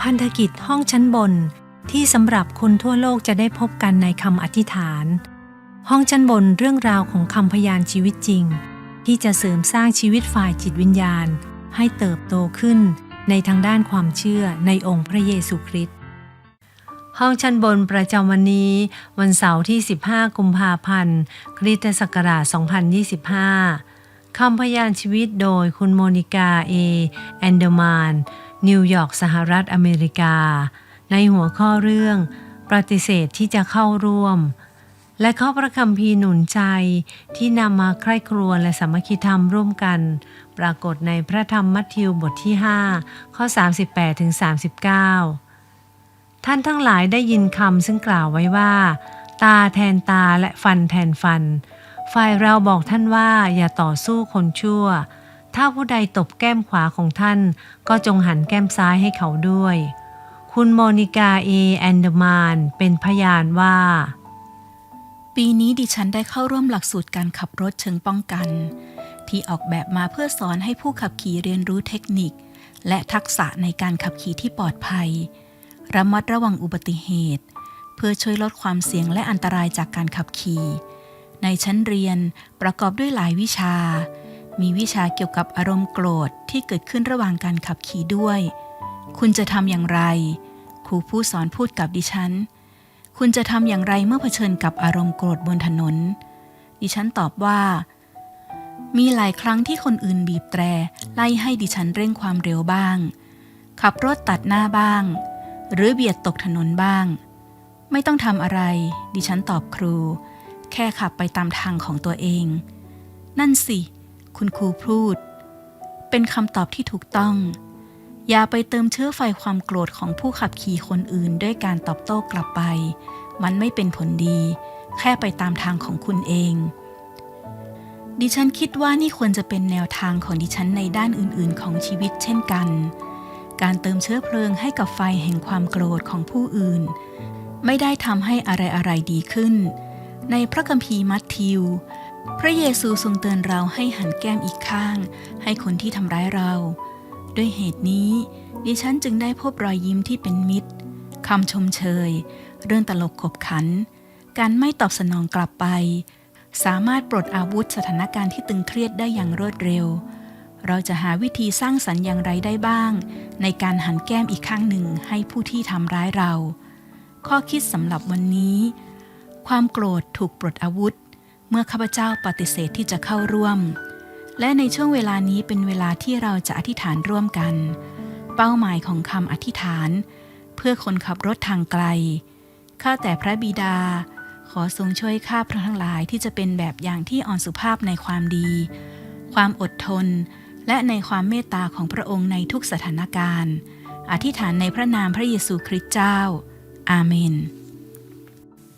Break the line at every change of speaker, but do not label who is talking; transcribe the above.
พันธกิจห้องชั้นบนที่สำหรับคนทั่วโลกจะได้พบกันในคำอธิษฐาน ห้องชั้นบนเรื่องราวของคำพยานชีวิตจริง ที่จะเสริมสร้างชีวิตฝ่ายจิตวิญญาณ ให้เติบโตขึ้นในทางด้านความเชื่อในองค์พระเยซูคริสต์ห้องชั้นบนประจำวันนี้ วันเสาร์ที่ 15 กุมภาพันธ์ คริสตศักราช 2025คำพยานชีวิตโดยคุณโมนิกาเอแอนเดอร์มาน นิวยอร์กสหรัฐอเมริกา ในหัวข้อเรื่อง ปฏิเสธที่จะเข้าร่วม และข้อพระคัมภีหนุนใจที่นำมาใคร่ครวญและสมัคคีธรรมร่วมกัน ปรากฏในพระธรรมมัทธิวบทที่ 5 ข้อ 38ถึง39 ท่านทั้งหลายได้ยินคำซึ่งกล่าวไว้ว่า ตาแทนตาและฟันแทนฟัน ฝ่ายเราบอกท่านว่าอย่าต่อสู้คนชั่ว ถ้าผู้ใดตบแก้มขวาของท่าน ก็จงหันแก้มซ้ายให้เขาด้วย คุณโมนิกาเอแอนเดอร์มานเป็นพยานว่า
ปีนี้ดิฉันได้เข้าร่วมหลักสูตรการขับรถเชิงป้องกัน ที่ออกแบบมาเพื่อสอนให้ผู้ขับขี่เรียนรู้เทคนิค และทักษะในการขับขี่ที่ปลอดภัย ระมัดระวังอุบัติเหตุ เพื่อช่วยลดความเสี่ยงและอันตรายจากการขับขี่ ในชั้นเรียนประกอบด้วยหลายวิชา มีวิชาเกี่ยวกับอารมณ์โกรธที่เกิดขึ้นระหว่างการขับขี่ด้วย คุณจะทำอย่างไร ครูผู้สอนพูดกับดิฉัน คุณจะทำอย่างไรเมื่อเผชิญกับอารมณ์โกรธบนถนน ดิฉันตอบว่า มีหลายครั้งที่คนอื่นบีบแตรไล่ให้ดิฉันเร่งความเร็วบ้าง ขับรถตัดหน้าบ้าง หรือเบียดตกถนนบ้าง ไม่ต้องทำอะไร ดิฉันตอบครู แค่ขับไปตามทางของตัวเอง นั่นสิ คุณครูพูด เป็นคำตอบที่ถูกต้อง อย่าไปเติมเชื้อไฟความโกรธของผู้ขับขี่คนอื่นด้วยการตอบโต้กลับไป มันไม่เป็นผลดี แค่ไปตามทางของคุณเอง ดิฉันคิดว่านี่ควรจะเป็นแนวทางของดิฉันในด้านอื่น ๆ ของชีวิตเช่นกัน การเติมเชื้อเพลิงให้กับไฟแห่งความโกรธของผู้อื่น ไม่ได้ทำให้อะไร ๆ ดีขึ้น ในพระคัมภีร์มัทธิว พระเยซูทรงเตือนเราให้หันแก้มอีกข้าง ให้คนที่ทำร้ายเรา ด้วยเหตุนี้ ดิฉันจึงได้พบรอยยิ้มที่เป็นมิตรคำชมเชย เรื่องตลกขบขัน การไม่ตอบสนองกลับไป สามารถปลดอาวุธสถานการณ์ที่ตึงเครียดได้อย่างรวดเร็ว เราจะหาวิธีสร้างสรรค์อย่างไรได้บ้าง ในการหันแก้มอีกข้างหนึ่งให้ผู้ที่ทำร้ายเรา ข้อคิดสำหรับวันนี้ ความโกรธถูกปลดอาวุธ เมื่อข้าพเจ้าปฏิเสธที่จะเข้าร่วม และในช่วงเวลานี้เป็นเวลาที่เราจะอธิษฐานร่วมกัน เป้าหมายของคำอธิษฐาน เพื่อคนขับรถทางไกล ข้าแต่พระบิดา ขอทรงช่วยข้าพระทั้งหลายที่จะเป็นแบบอย่างที่อ่อนสุภาพในความดี ความอดทน และในความเมตตาของพระองค์ในทุกสถานการณ์ อธิษฐานในพระนามพระเยซูคริสต์เจ้า อาเมน